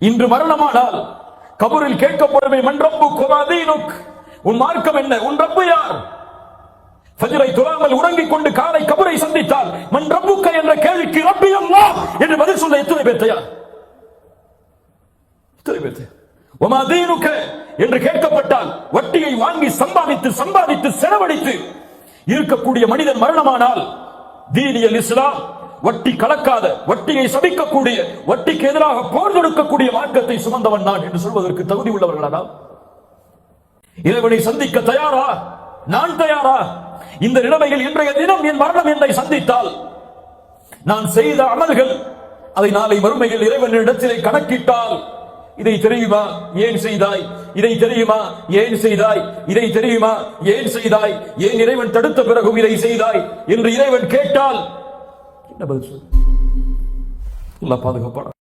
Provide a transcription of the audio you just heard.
இன்று மரணமானால் கபரில் கேட்கப்படுமே மன்றப்பு குமாதீனுக் உன் மார்க்கம் என்ன? உன் ரப்பு யார்? ஃபஜ்ரை தொழாமல் உறங்கிக் கொண்டு காலை கபரை சந்தித்தால் மண் ரப்புக்க? என்ற கேள்விக்கு ரப்பி அல்லாஹ் என்று பதில் சொல்ல எத்தனை பேர் தயார்? எத்தனை பேர் தயார்? தீனுக்க? என்று கேட்கப்பட்டால் வட்டியை வாங்கி சம்பாதித்து சம்பாதித்து செலவழித்து இருக்கக்கூடிய மனிதன் மரணமானால் தீனியல் இஸ்லாம் வட்டி கலக்காத வட்டியை சபிக்கக்கூடிய வட்டிக்கு எதிராக போர் தொடுக்கக்கூடிய மார்க்கத்தை சுமந்தவன் நான் என்று சொல்வதற்கு தகுதி உள்ளவர்களா இறைவனை சந்திக்க தயாரா? நான் தயாரா? இந்த நிலைமையில் இன்றைய தினம் என் மரணம் என்னை சந்தித்தால் நான் செய்த அமல்கள் அதை நாளை வறுமையில் இறைவன் இடத்திலே கணக்கிட்டால் இதை தெரியுமா? ஏன் செய்தாய்? இதை தெரியுமா? ஏன் செய்தாய்? இதை தெரியுமா? ஏன் செய்தாய்? ஏன் இறைவன் தடுத்த பிறகும் இதை செய்தாய்? என்று இறைவன் கேட்டால் என்ன பதில் சொல்லு அல்லாஹ் பாதுகாப்பானா